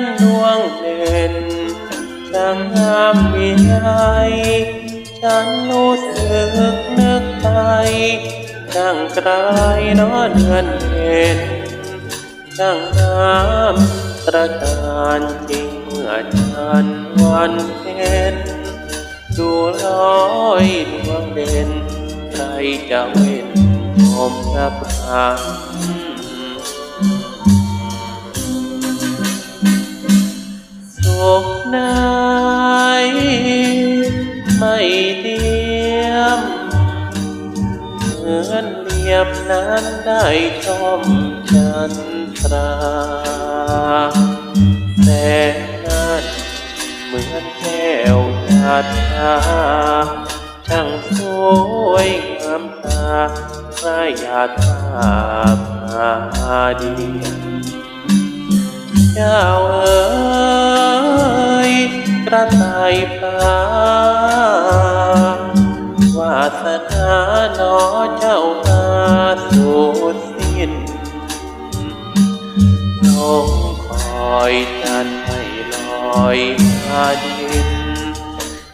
งเด่นช่างงามวิไลฉันรู้สึกนึกไปช่างไกลน้อเดือนเห็นช่างงามตระการจริงเมื่อฉันวันเพ็ญดูลอยดวงเด่นใครจะเว้นชมนับหาสุ ขไหนไม่เดียม เหมือนเรียบนั้นได้ชมจันทราแสงนั้นเหมือนแก้วหยาดตาช่างสวยงามตาคล้ายาตาพาดีเจ้าเอ๋ กระต่ายป่าวาสนาหนอเจ้ามาสุดสิ้นลงคอยจันให้ลอยมาดิน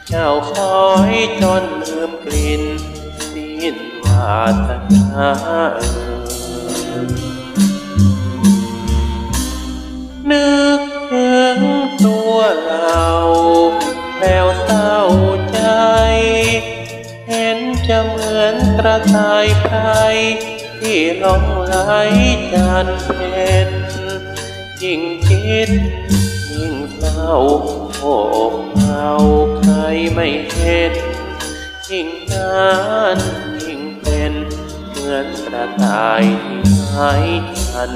เจ้าคอยจนลืมกลิ่นสิ้นวาสนาเอ๋ยนึก มือนกระต่ายไพรที่หลงไหลจันเพนยิ่งคิดยิ่งเศร้าโอกเอาใครไม่เห็นยิ่งนานยิ่งเป็น เหมือนกระต่ายที่หายฉัน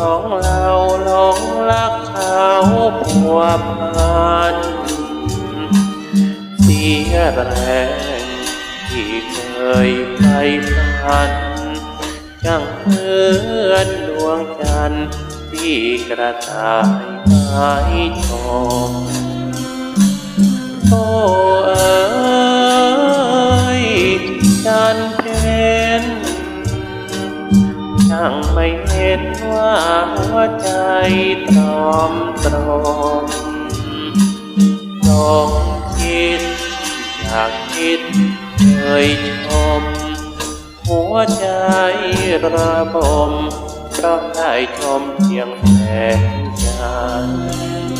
ของเราหลงรักเขาผัวพันเสียแรงที่เคยไปฝันจังเหมือนดวงจันทร์ที่กระต่ายไม้ชมางไม่เห็นว่าหัวใจตรอมตรอมลองคิด อยากคิดเคยชม หัวใจระบมเพราะได้ชมเพียงแสงจันทร์